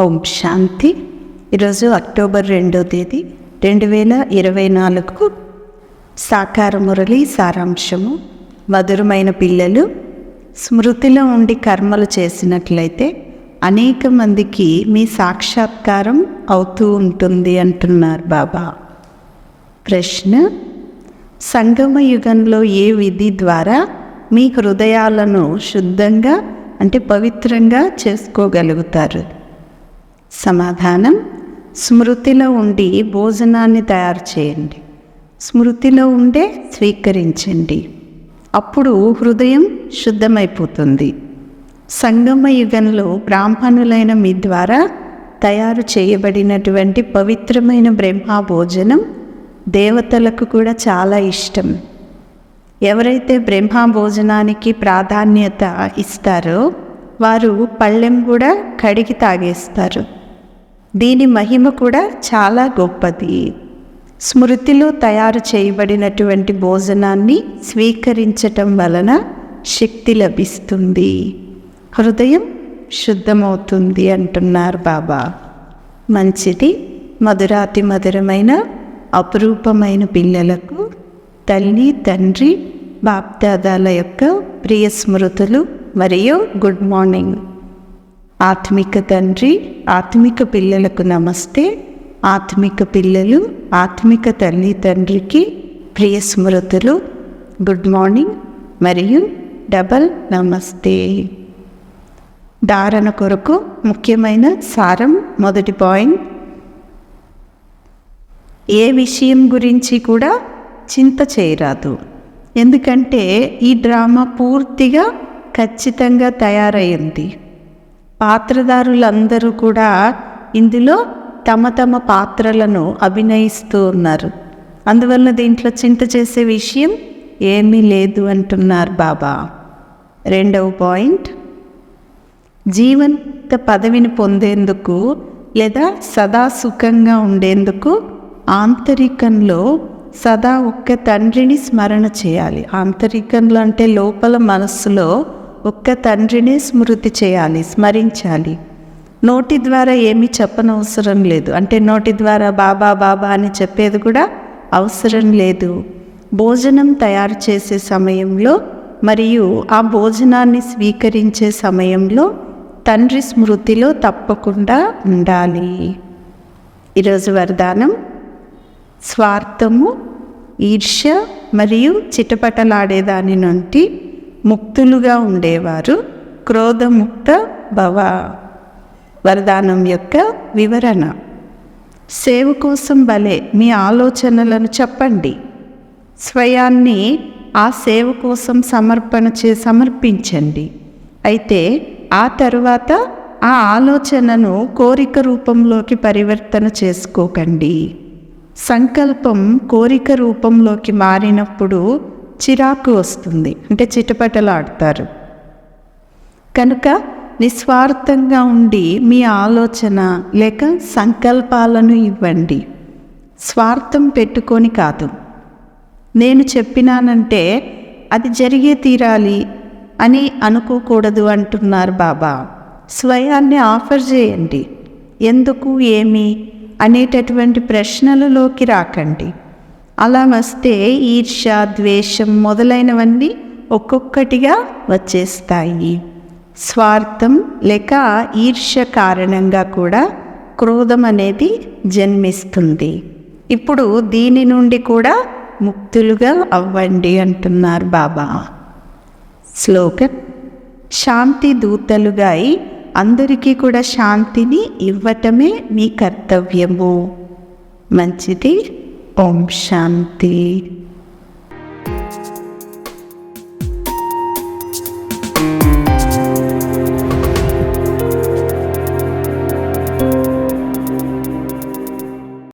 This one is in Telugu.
ఓం శాంతి. ఈరోజు అక్టోబర్ రెండో తేదీ రెండు వేల ఇరవై నాలుగు సాకార మురళి సారాంశము. మధురమైన పిల్లలు స్మృతిలో ఉండి కర్మలు చేసినట్లయితే అనేక మందికి మీ సాక్షాత్కారం అవుతూ ఉంటుంది అంటున్నారు బాబా. ప్రశ్న సంగమ యుగంలో ఏ విధి ద్వారా మీ హృదయాలను శుద్ధంగా అంటే పవిత్రంగా చేసుకోగలుగుతారు? సమాధానం స్మృతిలో ఉండి భోజనాన్ని తయారు చేయండి. స్మృతిలో ఉండే స్వీకరించండి. అప్పుడు హృదయం శుద్ధమైపోతుంది. సంగమ యుగంలో బ్రాహ్మణులైన మీ ద్వారా తయారు చేయబడినటువంటి పవిత్రమైన బ్రహ్మ భోజనం దేవతలకు కూడా చాలా ఇష్టం. ఎవరైతే బ్రహ్మ భోజనానికి ప్రాధాన్యత ఇస్తారో వారు పళ్ళెం కూడా కడిగి తాగేస్తారు. దీని మహిమ కూడా చాలా గొప్పది. స్మృతిలో తయారు చేయబడినటువంటి భోజనాన్ని స్వీకరించటం వలన శక్తి లభిస్తుంది. హృదయం శుద్ధమవుతుంది అంటున్నారు బాబా. మంచిది మధురాతి మధురమైన అపురూపమైన పిల్లలకు తల్లి తండ్రి బాప్దాదాల యొక్క ప్రియ స్మృతులు మరియు గుడ్ మార్నింగ్. ఆత్మిక తండ్రి ఆత్మిక పిల్లలకు నమస్తే. ఆత్మిక పిల్లలు ఆత్మిక తల్లి తండ్రికి ప్రియ స్మృతులు గుడ్ మార్నింగ్ మరియు డబల్ నమస్తే. ధారణ కొరకు ముఖ్యమైన సారం మొదటి పాయింట్. ఏ విషయం గురించి కూడా చింత చేయరాదు. ఎందుకంటే ఈ డ్రామా పూర్తిగా ఖచ్చితంగా తయారైంది. పాత్రదారులందరూ కూడా ఇందులో తమ తమ పాత్రలను అభినయిస్తూ ఉన్నారు. అందువల్ల దీంట్లో చింత చేసే విషయం ఏమీ లేదు అంటున్నారు బాబా. రెండవ పాయింట్ జీవంత పదవిని పొందేందుకు లేదా సదా సుఖంగా ఉండేందుకు ఆంతరికంలో సదా ఒక్క తండ్రిని స్మరణ చేయాలి. ఆంతరికంలో అంటే లోపల మనస్సులో ఒక్క తండ్రిని స్మృతి చేయాలి స్మరించాలి. నోటి ద్వారా ఏమీ చెప్పనవసరం లేదు. అంటే నోటి ద్వారా బాబా బాబా అని చెప్పేది కూడా అవసరం లేదు. భోజనం తయారు చేసే సమయంలో మరియు ఆ భోజనాన్ని స్వీకరించే సమయంలో తండ్రి స్మృతిలో తప్పకుండా ఉండాలి. ఈరోజు వరదానం. స్వార్థము ఈర్ష్య మరియు చిటపటలాడేదాని నుండి ముక్తులుగా ఉండేవారు. క్రోధముక్త భవ వరదానం యొక్క వివరణ. సేవ కోసం భలే మీ ఆలోచనలను చెప్పండి. స్వయాన్ని ఆ సేవ కోసం సమర్పణ చే సమర్పించండి. అయితే ఆ తరువాత ఆ ఆలోచనను కోరిక రూపంలోకి పరివర్తన చేసుకోకండి. సంకల్పం కోరిక రూపంలోకి మారినప్పుడు చిరాకు వస్తుంది. అంటే చిటపటలాడతారు కనుక నిస్వార్థంగా ఉండి మీ ఆలోచన లేక సంకల్పాలను ఇవ్వండి. స్వార్థం పెట్టుకొని కాదు. నేను చెప్పినానంటే అది జరిగే తీరాలి అని అనుకోకూడదు అంటున్నారు బాబా. స్వయాన్ని ఆఫర్ చేయండి. ఎందుకు ఏమి అనేటటువంటి ప్రశ్నలలోకి రాకండి. అలా వస్తే ఈర్ష ద్వేషం మొదలైనవన్నీ ఒక్కొక్కటిగా వచ్చేస్తాయి. స్వార్థం లేక ఈర్ష కారణంగా కూడా క్రోధం అనేది జన్మిస్తుంది. ఇప్పుడు దీని నుండి కూడా ముక్తులుగా అవ్వండి అంటున్నారు బాబా. శ్లోకం శాంతి దూతలుగా అయి అందరికీ కూడా శాంతిని ఇవ్వటమే మీ కర్తవ్యము. మంచిది. ఓం శాంతి